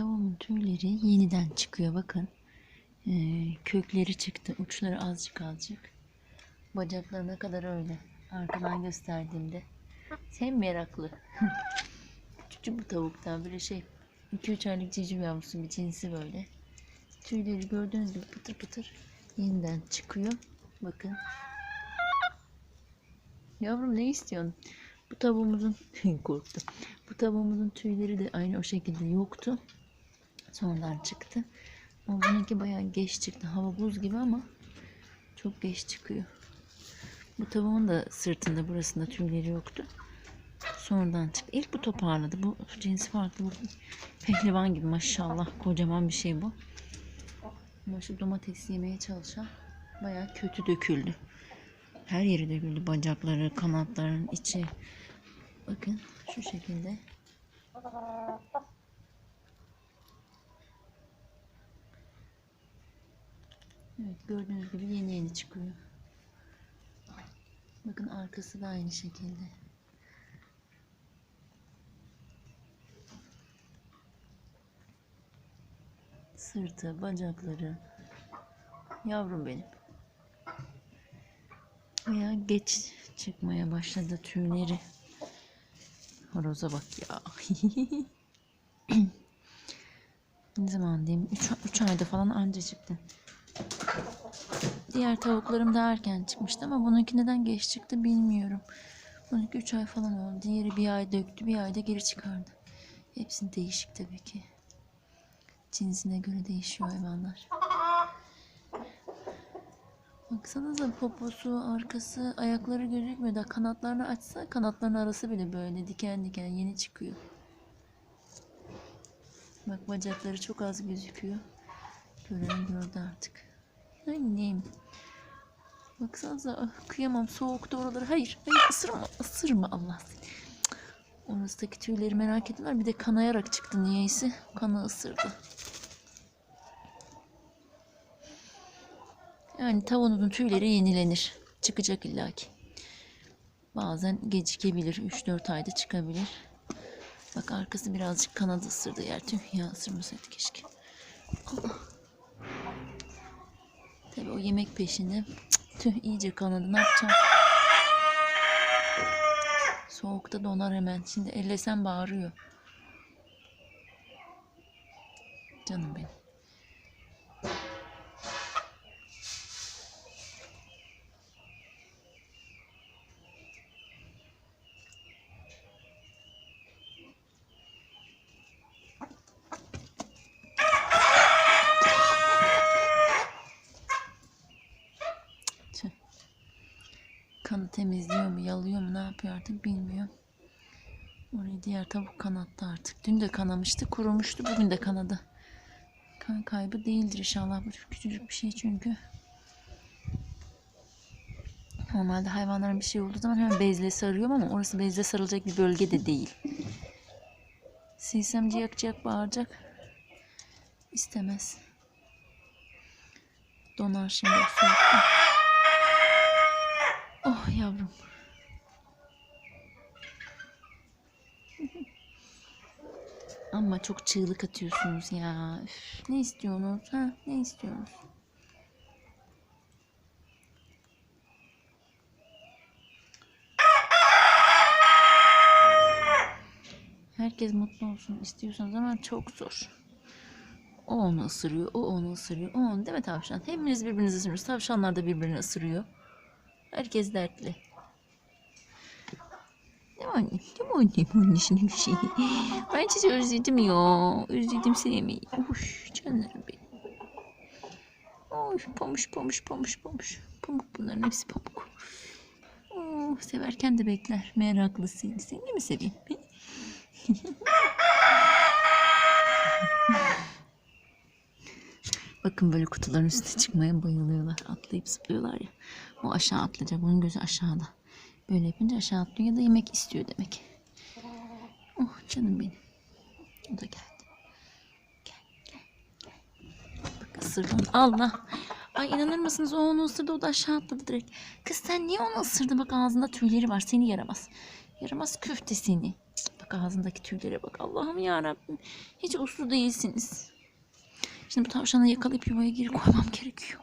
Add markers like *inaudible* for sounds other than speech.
tavuğumun tüyleri yeniden çıkıyor bakın. Ee, kökleri çıktı. Uçları azıcık azıcık. Bacaklarına kadar öyle. Arkadan gösterdiğimde. Sen meraklı. *laughs* Küçük bu tavuktan böyle şey 2-3 aylık civciv yavrusu bir cinsi böyle. Tüyleri gördüğünüz gibi pıtır pıtır yeniden çıkıyor. Bakın. Yavrum ne istiyorsun? Bu tavuğumuzun *laughs* korktum. Bu tavuğumuzun tüyleri de aynı o şekilde yoktu. Sonradan çıktı. Ama bununki bayağı geç çıktı. Hava buz gibi ama çok geç çıkıyor. Bu tavuğun da sırtında burasında tüyleri yoktu. Sonradan çıktı. İlk bu toparladı. Bu cinsi farklı. Bu pehlivan gibi maşallah. Kocaman bir şey bu. Ama şu domates yemeye çalışan bayağı kötü döküldü. Her yeri döküldü. Bacakları, kanatların içi. Bakın şu şekilde. Evet gördüğünüz gibi yeni yeni çıkıyor. Bakın arkası da aynı şekilde. Sırtı, bacakları. Yavrum benim. Ya geç çıkmaya başladı tüyleri. Horoza bak ya. *laughs* ne zaman diyeyim? 3 ayda falan anca çıktı. Diğer tavuklarım da erken çıkmıştı ama bununki neden geç çıktı bilmiyorum. Bununki 3 ay falan oldu. Diğeri bir ay döktü, bir ayda geri çıkardı. Hepsinin değişik tabii ki. Cinsine göre değişiyor hayvanlar. Baksanıza poposu, arkası, ayakları gözükmüyor da kanatlarını açsa kanatların arası bile böyle diken diken yeni çıkıyor. Bak bacakları çok az gözüküyor. Gören gördü artık. Annem. Baksanıza ah, kıyamam soğukta oraları. Hayır hayır ısırma ısırma Allah seni. Orasındaki tüyleri merak ettiler. Bir de kanayarak çıktı niyeyse. Kanı ısırdı. Yani tavuğunuzun tüyleri yenilenir. Çıkacak illaki. Bazen gecikebilir. 3-4 ayda çıkabilir. Bak arkası birazcık kanadı ısırdı yer. Tüh ya ısırmasaydı keşke. Allah. Tabii o yemek peşinde. Tüh iyice kanadı. Ne yapacağım? Soğukta donar hemen. Şimdi ellesem bağırıyor. Canım benim. Kanı temizliyor mu, yalıyor mu, ne yapıyor artık bilmiyorum. Orayı diğer tavuk kanattı artık. Dün de kanamıştı, kurumuştu. Bugün de kanadı. Kan kaybı değildir inşallah. Bu küçücük bir şey çünkü. Normalde hayvanların bir şey olduğu zaman hemen bezle sarıyorum ama orası bezle sarılacak bir bölge de değil. Silsem ciyak ciyak bağıracak. İstemez. Donar şimdi. Oh yavrum. *laughs* Ama çok çığlık atıyorsunuz ya. Üf, ne istiyorsunuz? Ha? Ne istiyorsunuz? Herkes mutlu olsun istiyorsanız ama çok zor. O onu ısırıyor, o onu ısırıyor, o onu değil mi tavşan? Hepiniz birbirinizi ısırıyorsunuz. Tavşanlar da birbirini ısırıyor. Herkes dertli. Değil mi annem? Annesinin bir şey. Ben sizi özledim ya. Özledim seni. Uş canlarım benim. Oy pamuş pamuş pamuş pamuş. Pamuk bunların hepsi pamuk. Oh, severken de bekler. Meraklısıydı. Seni mi seveyim? *laughs* Bakın böyle kutuların üstüne çıkmaya bayılıyorlar. Atlayıp zıplıyorlar ya. O aşağı atlayacak. Bunun gözü aşağıda. Böyle yapınca aşağı atlıyor ya da yemek istiyor demek. Oh canım benim. O da geldi. Gel gel gel. Bak ısırdı. Allah. Ay inanır mısınız o onu ısırdı o da aşağı atladı direkt. Kız sen niye onu ısırdın? Bak ağzında tüyleri var seni yaramaz. Yaramaz köfte seni. Bak ağzındaki tüylere bak. Allah'ım ya Rabbim. Hiç uslu değilsiniz. Şimdi bu tavşanı yakalayıp yuvaya geri koymam gerekiyor.